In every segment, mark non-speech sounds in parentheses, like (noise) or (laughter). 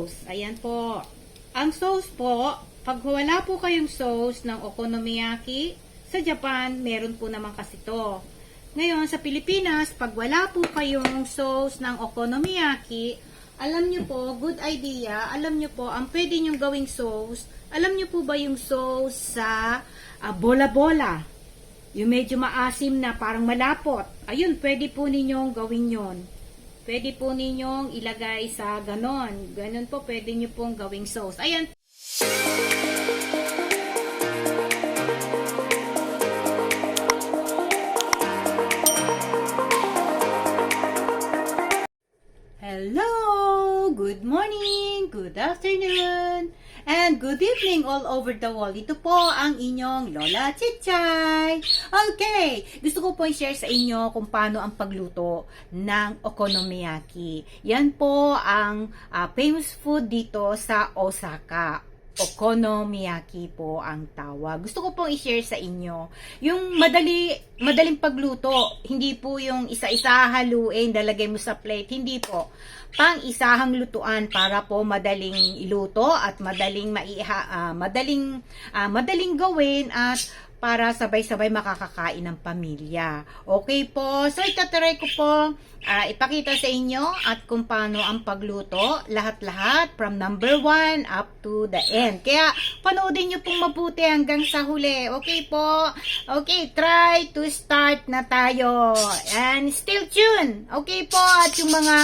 sauce. Ayan po. Ang sauce po, pag wala po kayong sauce ng okonomiyaki, sa Japan, meron po naman kasi to. Ngayon, sa Pilipinas, pag wala po kayong sauce ng okonomiyaki, alam nyo po, good idea, alam nyo po, ang pwede nyo gawing sauce, alam nyo po ba yung sauce sa ah, bola-bola? Yung medyo maasim na parang malapot. Ayun, pwede po ninyong gawin yon. Pwede po ninyong ilagay sa ganon. Ganon po, pwede nyo pong gawing sauce. Ayan. Hello! Good morning! Good afternoon! And good evening all over the world. Ito po ang inyong Lola Chichay. Okay, gusto ko po i-share sa inyo kung paano ang pagluto ng okonomiyaki. Yan po ang ah, famous food dito sa Osaka. Okonomiyaki po ang tawag. Gusto ko pong i-share sa inyo. Yung madali, madaling pagluto, hindi po yung isa-isa haluin, dalagay mo sa plate. Hindi po. Pang isahang lutuan para po madaling iluto at madaling maiha, ah, madaling ah, madaling gawin at para sabay-sabay makakakain ng pamilya. Okay po. So, itatry ko po ah, ipakita sa inyo at kung paano ang pagluto. Lahat-lahat from number 1 up to the end. Kaya, panoodin nyo pong mabuti hanggang sa huli. Okay po? Okay, try to start na tayo. And still tune. Okay po? At yung mga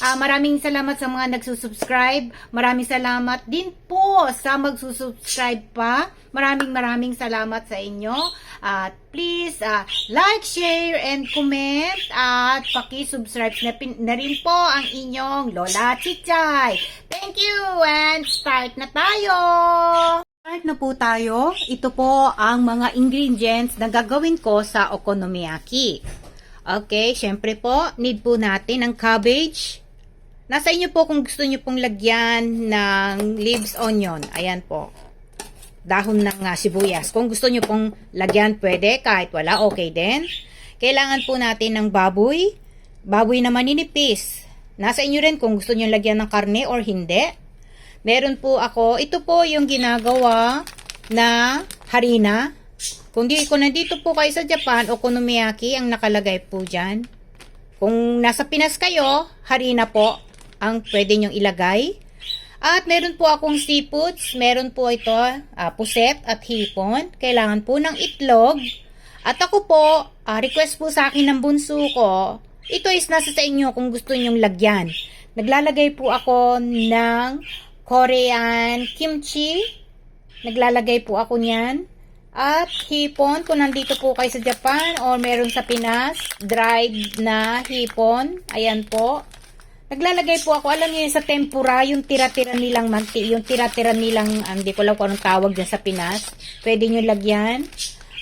ah, maraming salamat sa mga nagsusubscribe. Maraming salamat din po sa magsusubscribe pa. Maraming maraming salamat sa inyo. At please, ah, like, share, and comment. At paki-subscribe na, na rin po ang inyong Lola Chichay. Thank you and start na tayo! Start na po tayo. Ito po ang mga ingredients na gagawin ko sa okonomiyaki. Okay, syempre po, need po natin ang cabbage. Nasa inyo po kung gusto nyo pong lagyan ng leaves onion. Ayan po dahon ng ah, sibuyas. Kung gusto nyo pong lagyan, pwede. Kahit wala, okay din. Kailangan po natin ng baboy. Baboy na maninipis. Nasa inyo rin kung gusto nyo lagyan ng karne or hindi. Meron po ako, ito po yung ginagawa na harina. Kung di, kung nandito po kayo sa Japan, okonomiyaki ang nakalagay po dyan. Kung nasa Pinas kayo, harina po ang pwede nyong ilagay. At meron po akong seafoods. Meron po ito, ah, puset at hipon. Kailangan po ng itlog. At ako po, ah, request po sa akin ng bunso ko. Ito is nasa sa inyo kung gusto nyong lagyan. Naglalagay po ako ng Korean kimchi. Naglalagay po ako niyan. At hipon, kung nandito po kayo sa Japan or meron sa Pinas, dried na hipon. Ayan po. Naglalagay po ako, alam niyo sa tempura, yung tira-tira nilang manti, yung tira-tira nilang, ah, hindi ko lang kung anong tawag dyan sa Pinas. Pwede nyo lagyan.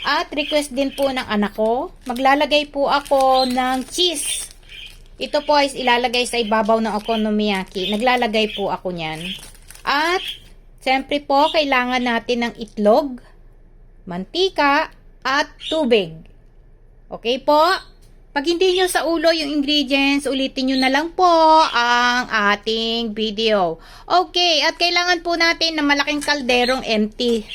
At request din po ng anak ko, maglalagay po ako ng cheese. Ito po ay ilalagay sa ibabaw ng okonomiyaki. Naglalagay po ako niyan. At, siyempre po, kailangan natin ng itlog, mantika, at tubig. Okay po? Pag hindi nyo sa ulo yung ingredients, ulitin nyo na lang po ang ating video. Okay, at kailangan po natin na malaking kalderong empty.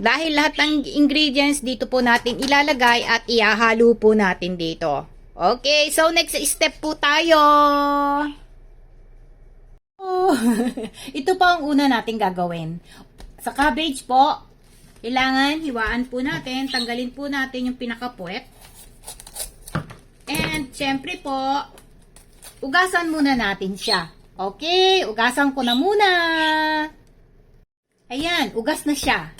Dahil lahat ng ingredients dito po natin ilalagay at iahalo po natin dito. Okay, so next step po tayo. Oh, (laughs) ito po ang una natin gagawin. Sa cabbage po, kailangan hiwaan po natin, tanggalin po natin yung pinakapuwet. And, syempre po, ugasan muna natin siya. Okay, ugasan ko na muna. Ayan, ugas na siya.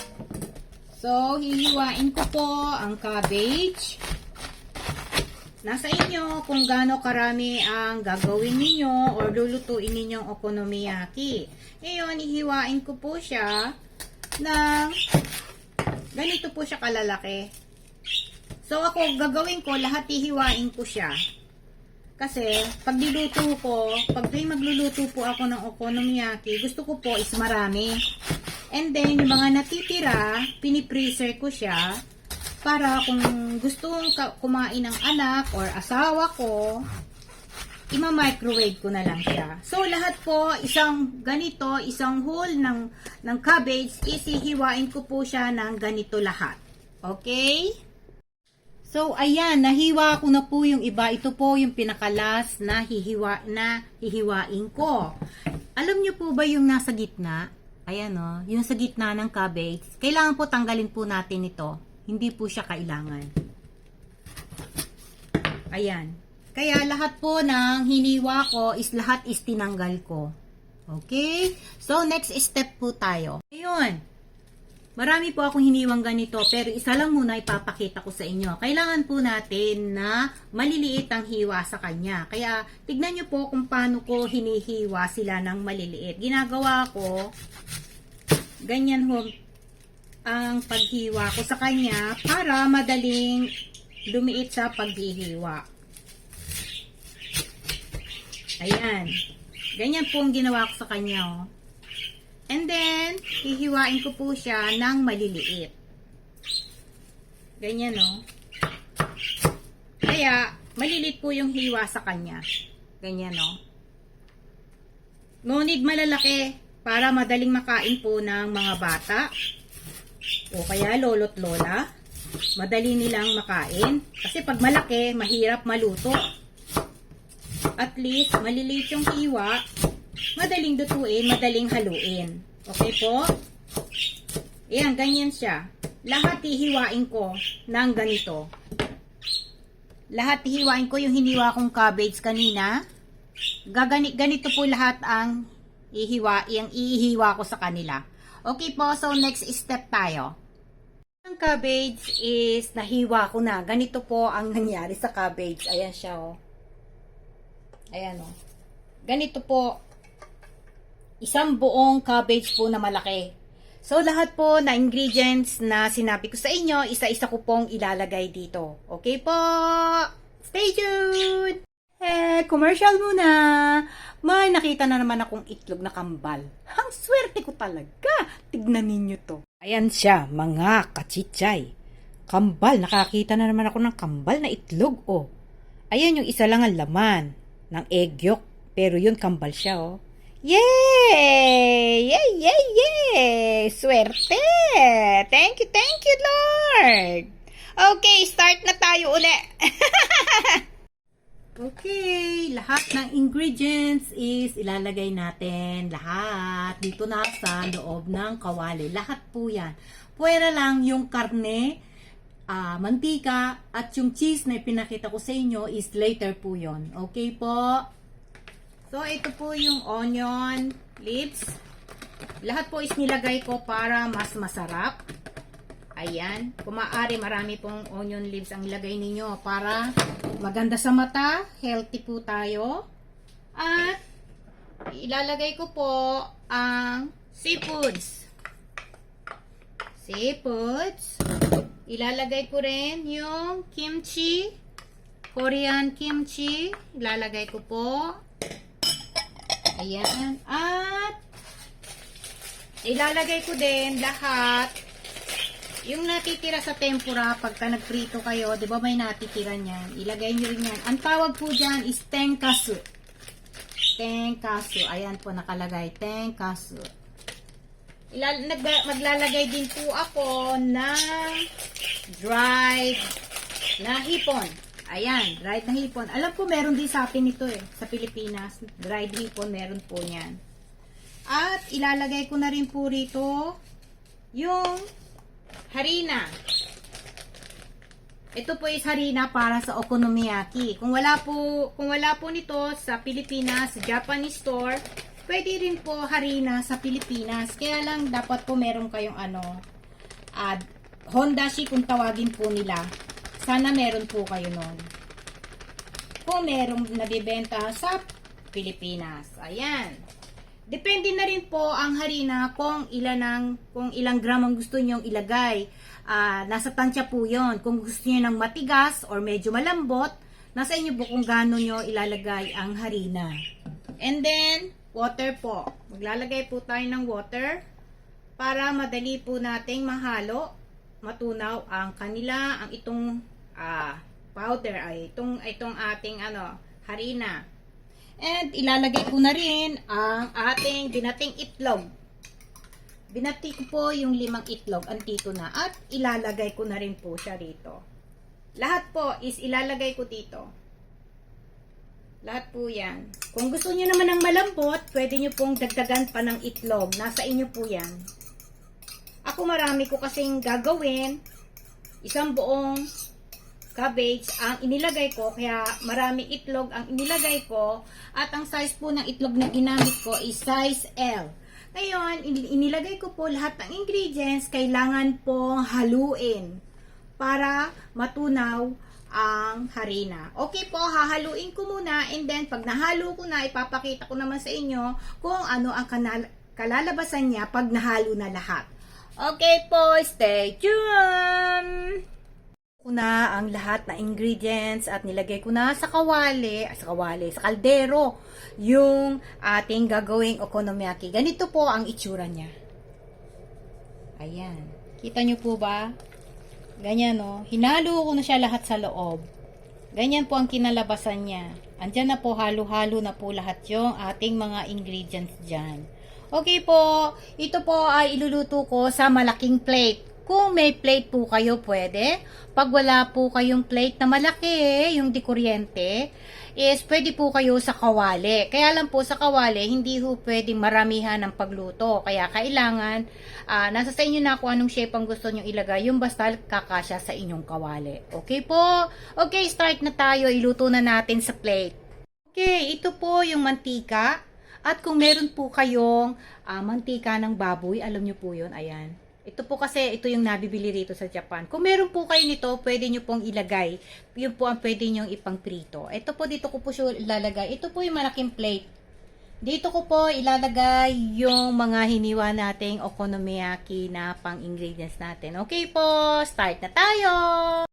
So, hihiwain ko po ang cabbage. Nasa inyo kung gaano karami ang gagawin ninyo or lulutuin ninyong okonomiyaki. Ngayon, hihiwain ko po siya ng ganito po siya kalalaki. So, ako, gagawin ko, lahat hihiwain ko siya. Kasi, pag niluto ko, pag may magluluto po ako ng okonomiyaki, gusto ko po is marami. And then, yung mga natitira, pinipreser ko siya para kung gusto kumain ng anak or asawa ko, ima-microwave ko na lang siya. So, lahat po, isang ganito, isang whole ng, ng cabbage, isihiwain ko po siya ng ganito lahat. Okay? So, ayan, nahiwa ko na po yung iba. Ito po yung pinakalas na hihiwa, na hihiwain ko. Alam niyo po ba yung nasa gitna? Ayan o, yung sa gitna ng cabbage. Kailangan po tanggalin po natin ito. Hindi po siya kailangan. Ayan. Kaya lahat po ng hiniwa ko is lahat is tinanggal ko. Okay? So, next step po tayo. Ayun. Marami po akong hiniwang ganito, pero isa lang muna ipapakita ko sa inyo. Kailangan po natin na maliliit ang hiwa sa kanya. Kaya, tignan nyo po kung paano ko hinihiwa sila ng maliliit. Ginagawa ko, ganyan ho, ang paghiwa ko sa kanya para madaling lumiit sa paghihiwa. Ayan. Ganyan po ang ginawa ko sa kanya, oh. And then, hihiwain ko po siya ng maliliit. Ganyan, no? Kaya, maliliit po yung hiwa sa kanya. Ganyan, no? No need malalaki para madaling makain po ng mga bata o kaya lolo't lola. Madali nilang makain. Kasi pag malaki, mahirap maluto. At least, maliliit yung hiwa, madaling dutuin, madaling haluin. Okay po? Ayan, ganyan siya. Lahat hihiwain ko ng ganito. Lahat hihiwain ko yung hiniwa kong cabbage kanina. Gagani, ganito po lahat ang ihiwa, yung ihiwa ko sa kanila. Okay po, so next step tayo. Ang cabbage is nahiwa ko na. Ganito po ang nangyari sa cabbage. Ayan siya, oh. Ayan, oh. Ganito po. Isang buong cabbage po na malaki. So, lahat po na ingredients na sinabi ko sa inyo, isa-isa ko pong ilalagay dito. Okay po? Stay tuned! Eh, commercial muna. May nakita na naman akong itlog na kambal. Ang swerte ko talaga. Tignan ninyo to. Ayan siya, mga kachichay. Kambal, nakakita na naman ako ng kambal na itlog, oh. Ayan yung isa lang ang laman ng egg yolk. Pero yun, kambal siya, oh. Yay! Yay, yay, yay! Swerte! Thank you, thank you, Lord! Okay, start na tayo uli. (laughs) okay, lahat ng ingredients is ilalagay natin lahat dito na sa loob ng kawali. Lahat po yan. Pwera lang yung karne, ah, mantika, at yung cheese na pinakita ko sa inyo is later po yon. Okay po? So, ito po yung onion leaves. Lahat po is nilagay ko para mas masarap. Ayan. Kung marami pong onion leaves ang ilagay ninyo para maganda sa mata. Healthy po tayo. At, ilalagay ko po ang seafoods. Seafoods. Ilalagay ko rin yung kimchi. Korean kimchi. Ilalagay ko po. Ayan. At, ilalagay ko din lahat yung natitira sa tempura, pagka nagprito kayo, di ba may natitira niyan? Ilagay nyo rin yan. Ang tawag po dyan is tenkasu. Tenkasu. Ayan po nakalagay. Tenkasu. Ilal maglalagay din po ako ng dried na hipon. Ayan, dried na hipon. Alam ko meron din sa atin ito eh, sa Pilipinas. Dried hipon, meron po niyan. At ilalagay ko na rin po rito yung harina. Ito po is harina para sa okonomiyaki. Kung wala po, kung wala po nito sa Pilipinas, sa Japanese store, pwede rin po harina sa Pilipinas. Kaya lang dapat po meron kayong ano, ad Hondashi kung tawagin po nila. Sana meron po kayo nun. Kung merong nabibenta sa Pilipinas. Ayan. Depende na rin po ang harina kung ilan ang, kung ilang gram ang gusto nyong ilagay. Ah, nasa tansya po yon. Kung gusto niyo ng matigas or medyo malambot, nasa inyo po kung gaano nyo ilalagay ang harina. And then, water po. Maglalagay po tayo ng water para madali po nating mahalo, matunaw ang kanila, ang itong ah, powder ay itong itong ating ano, harina. And ilalagay ko na rin ang ating binating itlog. Binati ko po yung limang itlog, antito na. At ilalagay ko na rin po siya rito. Lahat po is ilalagay ko dito. Lahat po yan. Kung gusto niyo naman ng malambot, pwede niyo pong dagdagan pa ng itlog. Nasa inyo po yan. Ako marami ko kasing gagawin. Isang buong cabbage ang inilagay ko. Kaya marami itlog ang inilagay ko. At ang size po ng itlog na ginamit ko is size L. Ngayon, in- inilagay ko po lahat ng ingredients. Kailangan pong haluin para matunaw ang harina. Okay po, hahaluin ko muna and then pag nahalo ko na, ipapakita ko naman sa inyo kung ano ang kanal- kalalabasan niya pag nahalo na lahat. Okay po, stay tuned! ko na ang lahat na ingredients at nilagay ko na sa kawali, ah, sa kawali, sa kaldero, yung ating gagawing okonomiyaki. Ganito po ang itsura niya. Ayan. Kita nyo po ba? Ganyan, no? Hinalo ko na siya lahat sa loob. Ganyan po ang kinalabasan niya. Andyan na po, halo-halo na po lahat yung ating mga ingredients dyan. Okay po, ito po ay iluluto ko sa malaking plate. Kung may plate po kayo, pwede. Pag wala po kayong plate na malaki, yung di kuryente, is pwede po kayo sa kawali. Kaya lang po sa kawali, hindi ho pwedeng maramihan ng pagluto. Kaya kailangan, ah, nasa sa inyo na kung anong shape ang gusto nyo ilagay, yung basta kakasya sa inyong kawali. Okay po? Okay, start na tayo. Iluto na natin sa plate. Okay, ito po yung mantika. At kung meron po kayong ah, mantika ng baboy, alam nyo po yun, ayan. Ito po kasi, ito yung nabibili rito sa Japan. Kung meron po kayo nito, pwede nyo pong ilagay. Yun po ang pwede nyo ipang-prito. Ito po, dito ko po siya ilalagay. Ito po yung malaking plate. Dito ko po ilalagay yung mga hiniwa nating okonomiyaki na pang-ingredients natin. Okay po, start na tayo!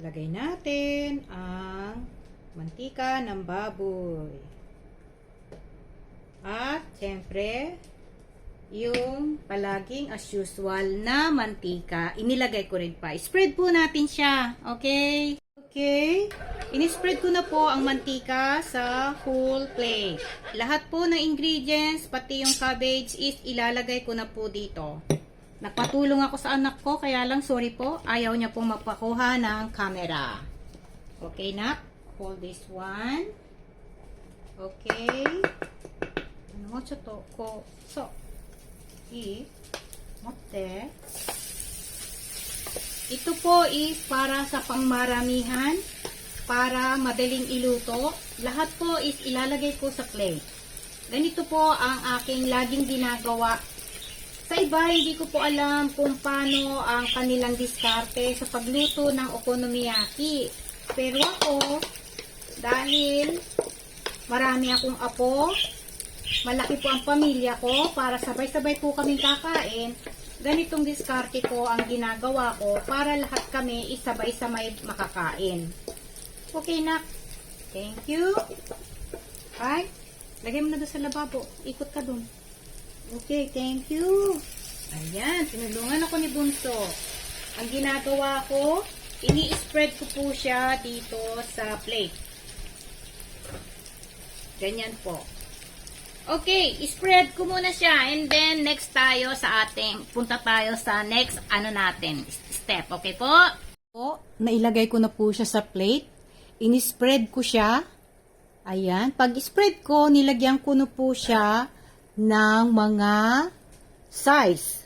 Lagay natin ang mantika ng baboy. At, syempre, yung palaging as usual na mantika, inilagay ko rin pa. Spread po natin siya. Okay? Okay? Inispread ko na po ang mantika sa whole plate. Lahat po ng ingredients, pati yung cabbage is ilalagay ko na po dito. Nagpatulong ako sa anak ko, kaya lang sorry po, ayaw niya pong mapakuha ng camera. Okay, nak? Hold this one. Okay. Ano mo to? Ko, so, i, motte. Ito po is para sa pangmaramihan, para madaling iluto. Lahat po is ilalagay ko sa plate. Ganito po ang aking laging ginagawa sa iba, hindi ko po alam kung paano ang kanilang diskarte sa pagluto ng okonomiyaki. Pero ako, dahil marami akong apo, malaki po ang pamilya ko, para sabay-sabay po kaming kakain, ganitong diskarte ko ang ginagawa ko para lahat kami isabay-sabay makakain. Okay na. Thank you. Ay, lagay mo na doon sa lababo. Ikot ka doon. Okay, thank you. Ayan, tinulungan ako ni Bunso. Ang ginagawa ko, ini-spread ko po siya dito sa plate. Ganyan po. Okay, spread ko muna siya and then next tayo sa ating, punta tayo sa next ano natin, step. Okay po? Po, nailagay ko na po siya sa plate. Ini-spread ko siya. Ayan, pag spread ko, nilagyan ko na po siya ng mga size.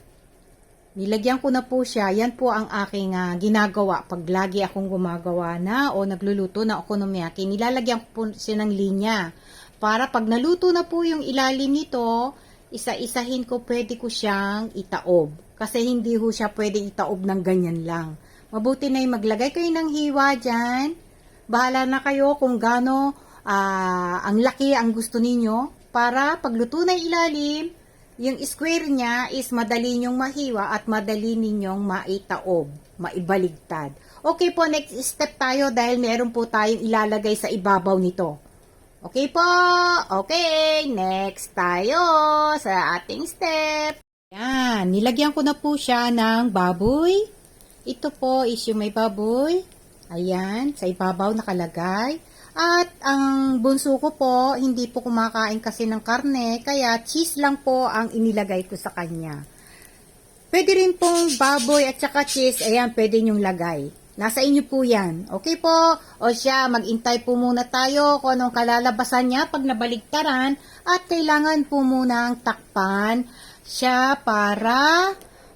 Nilagyan ko na po siya. Yan po ang aking ah, ginagawa pag lagi akong gumagawa na o nagluluto na okonomiyaki. Nilalagyan ko po siya ng linya. Para pag naluto na po yung ilalim nito, isa-isahin ko pwede ko siyang itaob. Kasi hindi ho siya pwede itaob ng ganyan lang. Mabuti na yung maglagay kayo ng hiwa dyan. Bahala na kayo kung gaano ah, ang laki ang gusto ninyo para pagluto na ilalim, yung square niya is madali nyong mahiwa at madali ninyong maitaob, maibaligtad. Okay po, next step tayo dahil meron po tayong ilalagay sa ibabaw nito. Okay po? Okay, next tayo sa ating step. Yan, nilagyan ko na po siya ng baboy. Ito po is yung may baboy. Ayan, sa ibabaw nakalagay. At ang bunso ko po, hindi po kumakain kasi ng karne, kaya cheese lang po ang inilagay ko sa kanya. Pwede rin pong baboy at saka cheese, ayan, pwede nyong lagay. Nasa inyo po yan. Okay po? O siya, magintay po muna tayo kung anong kalalabasan niya pag nabaligtaran at kailangan po muna ang takpan siya para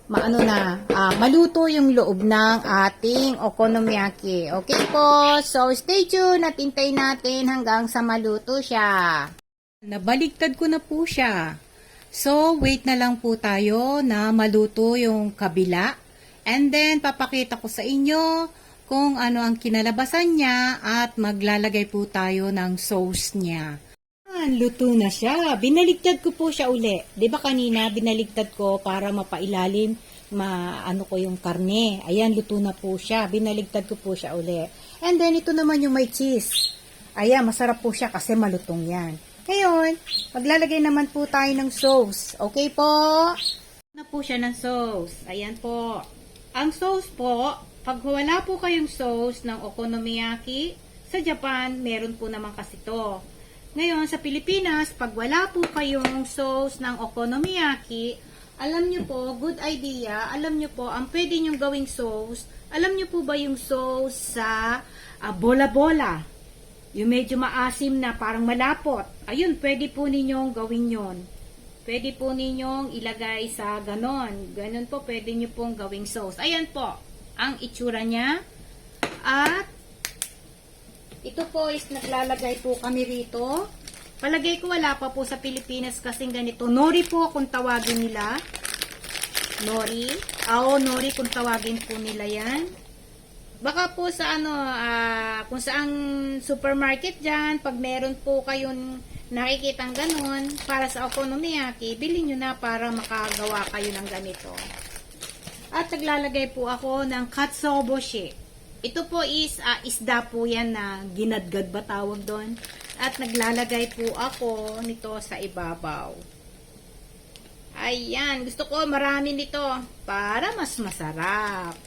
maano na, ah, maluto yung loob ng ating okonomiyaki. Okay po? So, stay tuned at hintayin natin hanggang sa maluto siya. Nabaligtad ko na po siya. So, wait na lang po tayo na maluto yung kabila. And then, papakita ko sa inyo kung ano ang kinalabasan niya at maglalagay po tayo ng sauce niya. Ah, luto na siya. Binaligtad ko po siya uli. ba kanina binaligtad ko para mapailalim maano ko yung karne. Ayan, luto na po siya. Binaligtad ko po siya uli. And then ito naman yung may cheese. Ayan, masarap po siya kasi malutong yan. Ngayon, maglalagay naman po tayo ng sauce. Okay po? Na po siya ng sauce. Ayan po. Ang sauce po, pag wala po kayong sauce ng okonomiyaki, sa Japan, meron po naman kasi to. Ngayon, sa Pilipinas, pag wala po kayong sauce ng okonomiyaki, alam nyo po, good idea, alam nyo po, ang pwede nyo gawing sauce, alam nyo po ba yung sauce sa ah, bola-bola? Yung medyo maasim na parang malapot. Ayun, pwede po ninyong gawin yon. Pwede po ninyong ilagay sa ganon. Ganon po, pwede nyo pong gawing sauce. Ayan po, ang itsura niya. At, ito po is naglalagay po kami rito. Palagay ko wala pa po sa Pilipinas kasing ganito. Nori po kung tawagin nila. Nori. Oo, nori kung tawagin po nila yan. Baka po sa ano, ah, kung saang supermarket dyan, pag meron po kayong nakikitang ganon, para sa okonomiyaki, bilhin nyo na para makagawa kayo ng ganito. At naglalagay po ako ng katsuobushi. Ito po is ah, isda po yan na ginadgad ba tawag doon. At naglalagay po ako nito sa ibabaw. Ayan, gusto ko marami nito para mas masarap.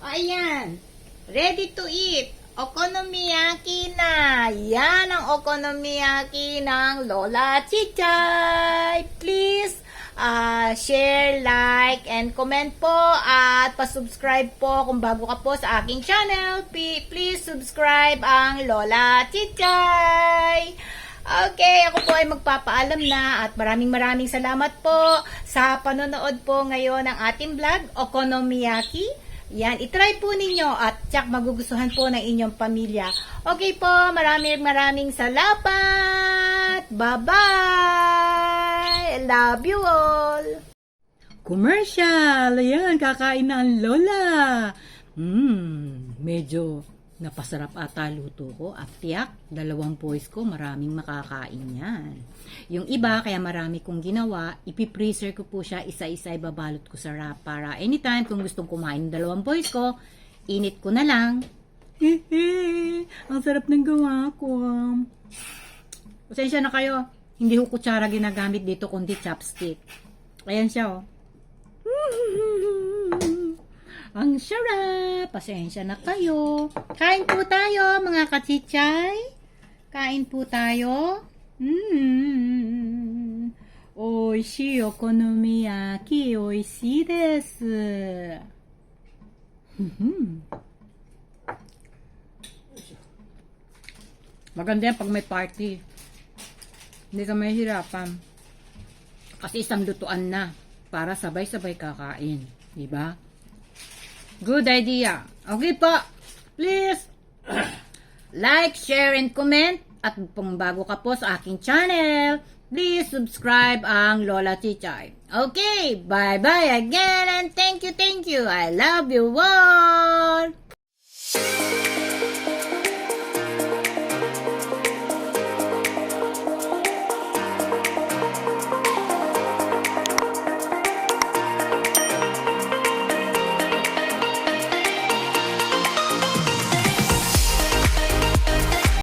Ayan, ready to eat. Okonomiyaki na. Yan ang okonomiyaki ng Lola Chichay. Please, ah, share, like, and comment po. At pasubscribe po kung bago ka po sa aking channel. Please subscribe ang Lola Chichay. Okay, ako po ay magpapaalam na at maraming maraming salamat po sa panonood po ngayon ng ating vlog, Okonomiyaki. Yan, itry po ninyo at tsak magugustuhan po ng inyong pamilya. Okay po, maraming maraming salamat! Bye-bye! I love you all! Commercial! Ayan, kakain na ang lola! Hmm, medyo napasarap ata luto ko. At tiyak, dalawang boys ko, maraming makakain yan. Yung iba, kaya marami kong ginawa, ipipreser ko po siya, isa-isa ibabalot ko sa wrap para anytime kung gustong kumain ng dalawang boys ko, init ko na lang. Hehe, ang sarap ng gawa ko. Pasensya na kayo, hindi ko kutsara ginagamit dito kundi chopstick. Ayan siya oh. (laughs) Ang sarap! Pasensya na kayo. Kain po tayo, mga kachichay. Kain po tayo. Mm. Oishi okonomiyaki, oishi desu. (laughs) Maganda yan pag may party. Hindi ka mahihirapan. Kasi isang lutuan na para sabay-sabay kakain. Diba? Good idea. Okay po. Please, (clears throat) like, share, and comment. At kung bago ka po sa aking channel, please subscribe ang Lola Chichay. Okay, bye-bye again and thank you, thank you. I love you all.